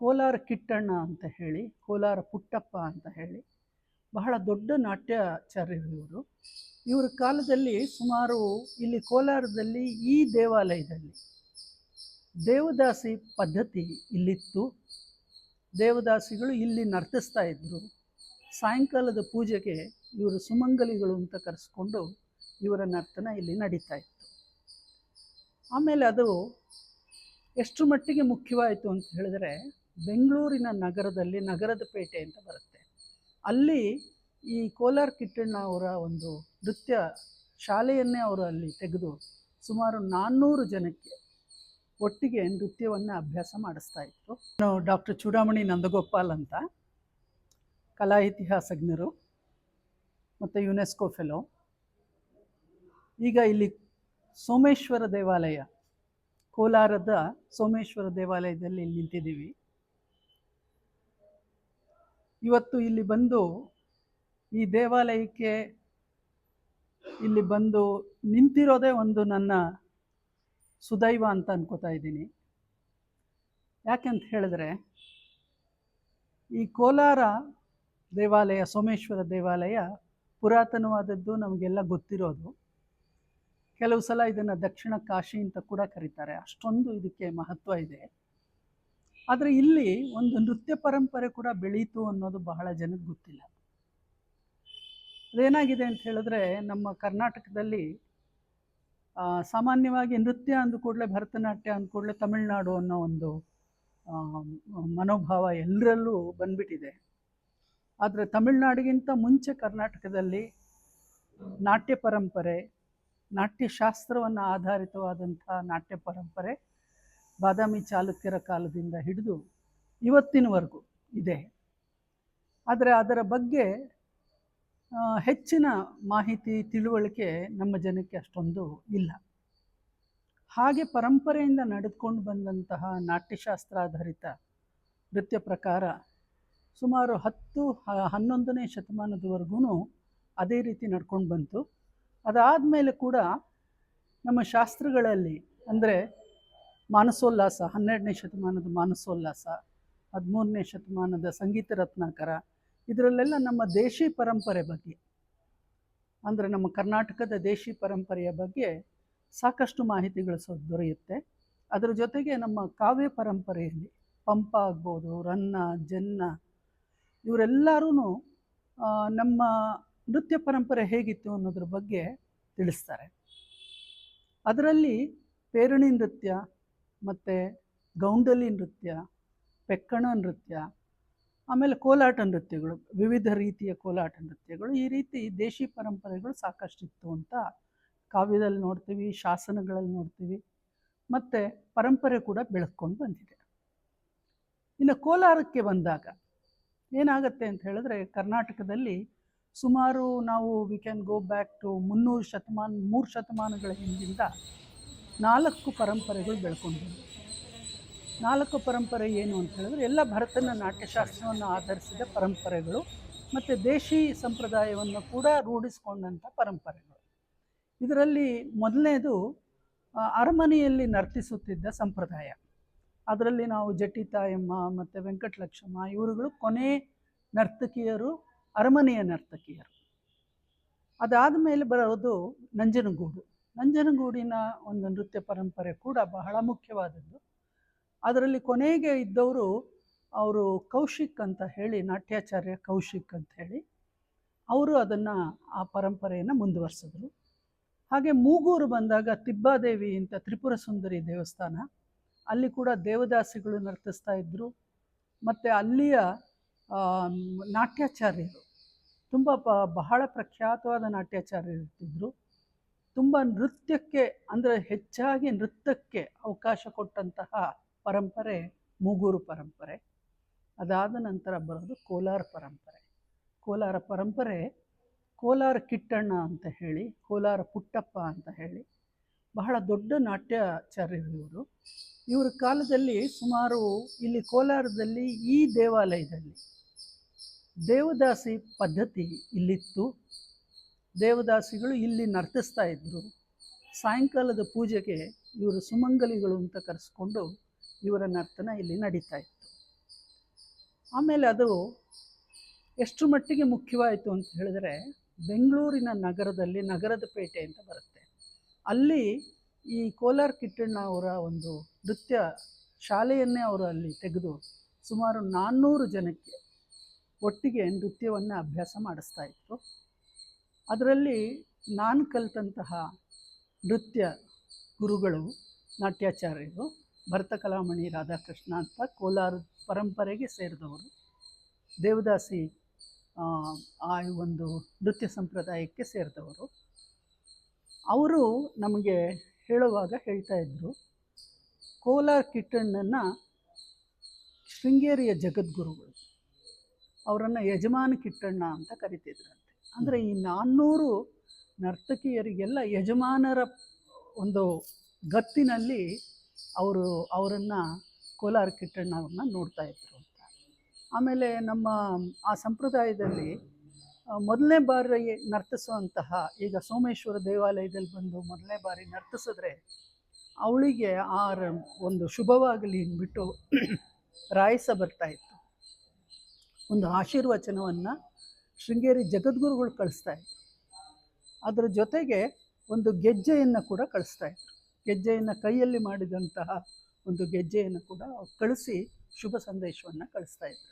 ಕೋಲಾರ ಕಿಟ್ಟಣ್ಣ ಅಂತ ಹೇಳಿ, ಕೋಲಾರ ಪುಟ್ಟಪ್ಪ ಅಂತ ಹೇಳಿ, ಬಹಳ ದೊಡ್ಡ ನಾಟ್ಯಾಚಾರ್ಯರು ಇವರು ಇವರ ಕಾಲದಲ್ಲಿ ಸುಮಾರು ಇಲ್ಲಿ ಕೋಲಾರದಲ್ಲಿ ಈ ದೇವಾಲಯದಲ್ಲಿ ದೇವದಾಸಿ ಪದ್ಧತಿ ಇಲ್ಲಿತ್ತು. ದೇವದಾಸಿಗಳು ಇಲ್ಲಿ ನರ್ತಿಸ್ತಾ ಇದ್ದರು ಸಾಯಂಕಾಲದ ಪೂಜೆಗೆ ಇವರು ಸುಮಂಗಲಿಗಳು ಅಂತ ಕರೆಸ್ಕೊಂಡು ಇವರ ನರ್ತನ ಇಲ್ಲಿ ನಡೀತಾ ಇತ್ತು. ಆಮೇಲೆ ಅದು ಎಷ್ಟು ಮಟ್ಟಿಗೆ ಮುಖ್ಯವಾಯಿತು ಅಂತ ಹೇಳಿದ್ರೆ ಬೆಂಗಳೂರಿನ ನಗರದಲ್ಲಿ ನಗರದ ಪೇಟೆ ಅಂತ ಬರುತ್ತೆ. ಅಲ್ಲಿ ಈ ಕೋಲಾರ ಕಿಟ್ಟಣ್ಣ ಅವರ ಒಂದು ನೃತ್ಯ ಶಾಲೆಯನ್ನೇ ಅವರು ಅಲ್ಲಿ ತೆಗೆದು ಸುಮಾರು ನಾನ್ನೂರು ಜನಕ್ಕೆ ಒಟ್ಟಿಗೆ ನೃತ್ಯವನ್ನು ಅಭ್ಯಾಸ ಮಾಡಿಸ್ತಾ ಇತ್ತು ನಾನು ಡಾಕ್ಟರ್ ಚೂಡಾಮಣಿ ನಂದಗೋಪಾಲ್ ಅಂತ. ಕಲಾ ಇತಿಹಾಸಜ್ಞರು ಮತ್ತು ಯುನೆಸ್ಕೋ ಫೆಲೋ. ಈಗ ಇಲ್ಲಿ ಸೋಮೇಶ್ವರ ದೇವಾಲಯ, ಕೋಲಾರದ ಸೋಮೇಶ್ವರ ದೇವಾಲಯದಲ್ಲಿ ನಿಂತಿದ್ದೀವಿ. ಇವತ್ತು ಇಲ್ಲಿ ಬಂದು ಈ ದೇವಾಲಯಕ್ಕೆ ಇಲ್ಲಿ ಬಂದು ನಿಂತಿರೋದೇ ಒಂದು ನನ್ನ ಸುದೈವ ಅಂತ ಅನ್ಕೋತಾ ಇದ್ದೀನಿ. ಯಾಕೆಂತ ಹೇಳಿದ್ರೆ, ಈ ಕೋಲಾರ ದೇವಾಲಯ, ಸೋಮೇಶ್ವರ ದೇವಾಲಯ ಪುರಾತನವಾದದ್ದು ನಮಗೆಲ್ಲ ಗೊತ್ತಿರೋದು. ಕೆಲವು ಸಲ ಇದನ್ನು ದಕ್ಷಿಣ ಕಾಶಿ ಅಂತ ಕೂಡ ಕರೀತಾರೆ. ಅಷ್ಟೊಂದು ಇದಕ್ಕೆ ಮಹತ್ವ ಇದೆ. ಆದರೆ ಇಲ್ಲಿ ಒಂದು ನೃತ್ಯ ಪರಂಪರೆ ಕೂಡ ಬೆಳೀತು ಅನ್ನೋದು ಬಹಳ ಜನಕ್ಕೆ ಗೊತ್ತಿಲ್ಲ. ಅದೇನಾಗಿದೆ ಅಂತ ಹೇಳಿದ್ರೆ ನಮ್ಮ ಕರ್ನಾಟಕದಲ್ಲಿ ಸಾಮಾನ್ಯವಾಗಿ ನೃತ್ಯ ಅಂದ ಕೂಡಲೇ ಭರತನಾಟ್ಯ ಅಂದ ಕೂಡಲೇ ತಮಿಳುನಾಡು ಅನ್ನೋ ಒಂದು ಮನೋಭಾವ ಎಲ್ಲರಲ್ಲೂ ಬಂದ್ಬಿಟ್ಟಿದೆ. ಆದರೆ ತಮಿಳುನಾಡಿಗಿಂತ ಮುಂಚೆ ಕರ್ನಾಟಕದಲ್ಲಿ ನಾಟ್ಯ ಪರಂಪರೆ, ನಾಟ್ಯಶಾಸ್ತ್ರವನ್ನು ಆಧಾರಿತವಾದಂಥ ನಾಟ್ಯ ಪರಂಪರೆ ಬಾದಾಮಿ ಚಾಲುಕ್ಯರ ಕಾಲದಿಂದ ಹಿಡಿದು ಇವತ್ತಿನವರೆಗೂ ಇದೆ. ಆದರೆ ಅದರ ಬಗ್ಗೆ ಹೆಚ್ಚಿನ ಮಾಹಿತಿ, ತಿಳುವಳಿಕೆ ನಮ್ಮ ಜನಕ್ಕೆ ಅಷ್ಟೊಂದು ಇಲ್ಲ. ಹಾಗೆ ಪರಂಪರೆಯಿಂದ ನಡೆದುಕೊಂಡು ಬಂದಂತಹ ನಾಟ್ಯಶಾಸ್ತ್ರಾಧಾರಿತ ನೃತ್ಯ ಪ್ರಕಾರ ಸುಮಾರು ಹತ್ತು ಹನ್ನೊಂದನೇ ಶತಮಾನದವರೆಗೂ ಅದೇ ರೀತಿ ನಡ್ಕೊಂಡು ಬಂತು. ಅದಾದ ಮೇಲೆ ಕೂಡ ನಮ್ಮ ಶಾಸ್ತ್ರಗಳಲ್ಲಿ ಅಂದರೆ ಮಾನಸೋಲ್ಲಾಸ, ಹನ್ನೆರಡನೇ ಶತಮಾನದ ಮಾನಸೋಲ್ಲಾಸ, ಹದಿಮೂರನೇ ಶತಮಾನದ ಸಂಗೀತ ರತ್ನಾಕರ, ಇದರಲ್ಲೆಲ್ಲ ನಮ್ಮ ದೇಶಿ ಪರಂಪರೆ ಬಗ್ಗೆ. ಅಂದರೆ ನಮ್ಮ ಕರ್ನಾಟಕದ ದೇಶಿ ಪರಂಪರೆಯ ಬಗ್ಗೆ ಸಾಕಷ್ಟು ಮಾಹಿತಿಗಳು ಸೊ ದೊರೆಯುತ್ತೆ. ಅದರ ಜೊತೆಗೆ ನಮ್ಮ ಕಾವ್ಯ ಪರಂಪರೆಯಲ್ಲಿ ಪಂಪ ಆಗ್ಬೋದು, ರನ್ನ, ಜನ್ನ ಇವರೆಲ್ಲರೂ ನಮ್ಮ ನೃತ್ಯ ಪರಂಪರೆ ಹೇಗಿತ್ತು ಅನ್ನೋದ್ರ ಬಗ್ಗೆ ತಿಳಿಸ್ತಾರೆ. ಅದರಲ್ಲಿ ಪೇರಣಿ ನೃತ್ಯ ಮತ್ತು ಗೌಂಡಲಿ ನೃತ್ಯ, ಪೆಕ್ಕಣ ನೃತ್ಯ, ಆಮೇಲೆ ಕೋಲಾಟ ನೃತ್ಯಗಳು, ವಿವಿಧ ರೀತಿಯ ಕೋಲಾಟ ನೃತ್ಯಗಳು. ಈ ರೀತಿ ದೇಶಿ ಪರಂಪರೆಗಳು ಸಾಕಷ್ಟಿತ್ತು ಅಂತ ಕಾವ್ಯದಲ್ಲಿ ನೋಡ್ತೀವಿ, ಶಾಸನಗಳಲ್ಲಿ ನೋಡ್ತೀವಿ. ಮತ್ತು ಪರಂಪರೆ ಕೂಡ ಬೆಳಕೊಂಡು ಬಂದಿದೆ. ಇನ್ನು ಕೋಲಾರಕ್ಕೆ ಬಂದಾಗ ಏನಾಗುತ್ತೆ ಅಂತ ಹೇಳಿದ್ರೆ ಕರ್ನಾಟಕದಲ್ಲಿ ಸುಮಾರು ನಾವು we can go back to ಮುನ್ನೂರು ಶತಮಾನ, ಮೂರು ಶತಮಾನಗಳ ಹಿಂದಿಂದ ನಾಲ್ಕು ಪರಂಪರೆಗಳು ಬೆಳ್ಕೊಂಡು ನಾಲ್ಕು ಪರಂಪರೆ ಏನು ಅಂತ ಹೇಳಿದ್ರೆ, ಎಲ್ಲ ಭರತನ ನಾಟ್ಯಶಾಸ್ತ್ರವನ್ನು ಆಧರಿಸಿದ ಪರಂಪರೆಗಳು ಮತ್ತು ದೇಶಿ ಸಂಪ್ರದಾಯವನ್ನು ಕೂಡ ರೂಢಿಸಿಕೊಂಡಂಥ ಪರಂಪರೆಗಳು. ಇದರಲ್ಲಿ ಮೊದಲನೇದು ಅರಮನೆಯಲ್ಲಿ ನರ್ತಿಸುತ್ತಿದ್ದ ಸಂಪ್ರದಾಯ. ಅದರಲ್ಲಿ ನಾವು ಜಟಿ ತಾಯಮ್ಮ ಮತ್ತು ವೆಂಕಟಲಕ್ಷ್ಮ ಇವರುಗಳು ಕೊನೆ ನರ್ತಕಿಯರು, ಅರಮನೆಯ ನರ್ತಕಿಯರು. ಅದಾದ ಮೇಲೆ ಬರೋದು ನಂಜನಗೂಡು. ನಂಜನಗೂಡಿನ ಒಂದು ನೃತ್ಯ ಪರಂಪರೆ ಕೂಡ ಬಹಳ ಮುಖ್ಯವಾದದ್ದು. ಅದರಲ್ಲಿ ಕೊನೆಗೆ ಇದ್ದವರು ಅವರು ಕೌಶಿಕ್ ಅಂತ ಹೇಳಿ, ನಾಟ್ಯಾಚಾರ್ಯ ಕೌಶಿಕ್ ಅಂತ ಹೇಳಿ, ಅವರು ಅದನ್ನು ಆ ಪರಂಪರೆಯನ್ನು ಮುಂದುವರಿಸಿದ್ರು. ಹಾಗೆ ಮೂಗೂರು ಬಂದಾಗ ತಿಬ್ಬಾದೇವಿ ಅಂತ ತ್ರಿಪುರ ಸುಂದರಿ ದೇವಸ್ಥಾನ, ಅಲ್ಲಿ ಕೂಡ ದೇವದಾಸಿಗಳು ನರ್ತಿಸ್ತಾ ಇದ್ದರು ಮತ್ತು ಅಲ್ಲಿಯ ನಾಟ್ಯಾಚಾರ್ಯರು, ತುಂಬ ಬಹಳ ಪ್ರಖ್ಯಾತವಾದ ನಾಟ್ಯಾಚಾರ್ಯರು ಇರ್ತಿದ್ರು. ತುಂಬ ನೃತ್ಯಕ್ಕೆ, ಅಂದರೆ ಹೆಚ್ಚಾಗಿ ನೃತ್ಯಕ್ಕೆ ಅವಕಾಶ ಕೊಟ್ಟಂತಹ ಪರಂಪರೆ ಮೂಗೂರು ಪರಂಪರೆ. ಅದಾದ ನಂತರ ಬರೋದು ಕೋಲಾರ ಪರಂಪರೆ. ಕೋಲಾರ ಪರಂಪರೆ ಕೋಲಾರ ಕಿಟ್ಟಣ್ಣ ಅಂತ ಹೇಳಿ, ಕೋಲಾರ ಪುಟ್ಟಪ್ಪ ಅಂತ ಹೇಳಿ, ಬಹಳ ದೊಡ್ಡ ನಾಟ್ಯಾಚಾರ್ಯರು ಇವರು ಇವರ ಕಾಲದಲ್ಲಿ ಸುಮಾರು ಇಲ್ಲಿ ಕೋಲಾರದಲ್ಲಿ ಈ ದೇವಾಲಯದಲ್ಲಿ ದೇವದಾಸಿ ಪದ್ಧತಿ ಇಲ್ಲಿತ್ತು. ದೇವದಾಸಿಗಳು ಇಲ್ಲಿ ನರ್ತಿಸ್ತಾ ಇದ್ದರು ಸಾಯಂಕಾಲದ ಪೂಜೆಗೆ ಇವರು ಸುಮಂಗಲಿಗಳು ಅಂತ ಕರೆಸ್ಕೊಂಡು ಇವರ ನರ್ತನ ಇಲ್ಲಿ ನಡೀತಾ ಇತ್ತು. ಆಮೇಲೆ ಅದು ಎಷ್ಟು ಮಟ್ಟಿಗೆ ಮುಖ್ಯವಾಯಿತು ಅಂತ ಹೇಳಿದ್ರೆ ಬೆಂಗಳೂರಿನ ನಗರದಲ್ಲಿ ನಗರದ ಪೇಟೆ ಅಂತ ಬರುತ್ತೆ. ಅಲ್ಲಿ ಈ ಕೋಲಾರ ಕಿಟ್ಟಣ್ಣ ಅವರ ಒಂದು ನೃತ್ಯ ಶಾಲೆಯನ್ನೇ ಅವರು ಅಲ್ಲಿ ತೆಗೆದು ಸುಮಾರು ನಾನ್ನೂರು ಜನಕ್ಕೆ ಒಟ್ಟಿಗೆ ನೃತ್ಯವನ್ನು ಅಭ್ಯಾಸ ಮಾಡಿಸ್ತಾ ಇದ್ರು. ಅದರಲ್ಲಿ ನಾನು ಕಲಿತಂತಹ ನೃತ್ಯ ಗುರುಗಳು ನಾಟ್ಯಾಚಾರ್ಯರು ಭರತ ಕಲಾಮಣಿ ರಾಧಾಕೃಷ್ಣ ಅಂತ ಕೋಲಾರ ಪರಂಪರೆಗೆ ಸೇರಿದವರು. ದೇವದಾಸಿ ಆ, ಆ ಒಂದು ನೃತ್ಯ ಸಂಪ್ರದಾಯಕ್ಕೆ ಸೇರಿದವರು. ಅವರು ನಮಗೆ ಹೇಳುವಾಗ ಹೇಳ್ತಾ ಇದ್ದರು ಕೋಲಾರ ಕಿಟ್ಟಣ್ಣನ ಶೃಂಗೇರಿಯ ಜಗದ್ಗುರುಗಳು ಅವರನ್ನು ಯಜಮಾನ ಕಿಟ್ಟಣ್ಣ ಅಂತ ಕರಿತಿದ್ರಂತೆ ಅಂದರೆ ಈ ನಾನ್ನೂರು ನರ್ತಕಿಯರಿಗೆಲ್ಲ ಯಜಮಾನರ ಒಂದು ಗತ್ತಿನಲ್ಲಿ ಅವರು ಅವರನ್ನು ಕೋಲಾರ ಕಿಟ್ಟಣ್ಣ ಅವ್ರನ್ನ ನೋಡ್ತಾ ಇದ್ರು ಅಂತ. ಆಮೇಲೆ ನಮ್ಮ ಆ ಸಂಪ್ರದಾಯದಲ್ಲಿ ಮೊದಲನೇ ಬಾರಿ ನರ್ತಿಸುವಂತಹ ಈಗ ಸೋಮೇಶ್ವರ ದೇವಾಲಯದಲ್ಲಿ ಬಂದು ಮೊದಲನೇ ಬಾರಿ ನರ್ತಿಸಿದ್ರೆ, ಅವಳಿಗೆ ಆ ಒಂದು ಶುಭವಾಗಲಿ ಅಂದ್ಬಿಟ್ಟು ರಾಯಸ ಬರ್ತಾ ಇತ್ತು. ಒಂದು ಆಶೀರ್ವಚನವನ್ನು ಶೃಂಗೇರಿ ಜಗದ್ಗುರುಗಳು ಕಳಿಸ್ತಾ ಇದ್ರು. ಅದರ ಜೊತೆಗೆ ಒಂದು ಗೆಜ್ಜೆಯನ್ನು ಕೂಡ ಕಳಿಸ್ತಾ ಇದ್ರು. ಗೆಜ್ಜೆಯನ್ನು ಕೈಯಲ್ಲಿ ಮಾಡಿದಂತಹ ಒಂದು ಗೆಜ್ಜೆಯನ್ನು ಕೂಡ ಕಳಿಸಿ ಶುಭ ಸಂದೇಶವನ್ನು ಕಳಿಸ್ತಾ ಇದ್ರು.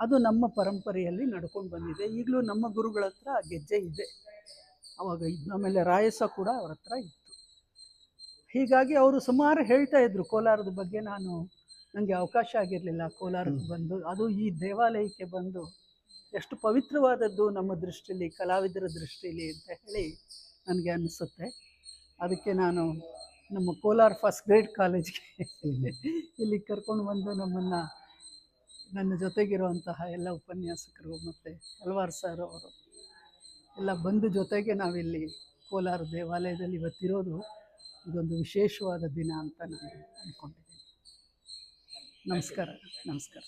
ಅದು ನಮ್ಮ ಪರಂಪರೆಯಲ್ಲಿ ನಡ್ಕೊಂಡು ಬಂದಿದೆ. ಈಗಲೂ ನಮ್ಮ ಗುರುಗಳ ಹತ್ರ ಆ ಗೆಜ್ಜೆ ಇದೆ. ಅವಾಗ ಇದು ಆಮೇಲೆ ರಾಯಸ ಕೂಡ ಅವ್ರ ಹತ್ರ ಇತ್ತು. ಹೀಗಾಗಿ ಅವರು ಸುಮಾರು ಹೇಳ್ತಾ ಇದ್ರು ಕೋಲಾರದ ಬಗ್ಗೆ. ನಾನು ನನಗೆ ಅವಕಾಶ ಆಗಿರಲಿಲ್ಲ. ಕೋಲಾರಕ್ಕೆ ಬಂದು ಅದು ಈ ದೇವಾಲಯಕ್ಕೆ ಬಂದು ಎಷ್ಟು ಪವಿತ್ರವಾದದ್ದು ನಮ್ಮ ದೃಷ್ಟಿಲಿ, ಕಲಾವಿದರ ದೃಷ್ಟಿಲಿ ಅಂತ ಹೇಳಿ ನನಗೆ ಅನಿಸುತ್ತೆ. ಅದಕ್ಕೆ ನಾನು ನಮ್ಮ ಕೋಲಾರ ಫಸ್ಟ್ ಗ್ರೇಡ್ ಕಾಲೇಜ್ಗೆ ಇಲ್ಲಿ ಕರ್ಕೊಂಡು ಬಂದು ನಮ್ಮನ್ನು, ನನ್ನ ಜೊತೆಗಿರುವಂತಹ ಎಲ್ಲ ಉಪನ್ಯಾಸಕರು ಮತ್ತು ಹಲವಾರು ಸರ್ ಅವರು ಎಲ್ಲ ಬಂದು ಜೊತೆಗೆ ನಾವಿಲ್ಲಿ ಕೋಲಾರ ದೇವಾಲಯದಲ್ಲಿ ಇವತ್ತಿರೋದು ಇದೊಂದು ವಿಶೇಷವಾದ ದಿನ ಅಂತ ನಾನು ಅಂದ್ಕೊಂಡಿದ್ದೀನಿ ನಮಸ್ಕಾರ ನಮಸ್ಕಾರ.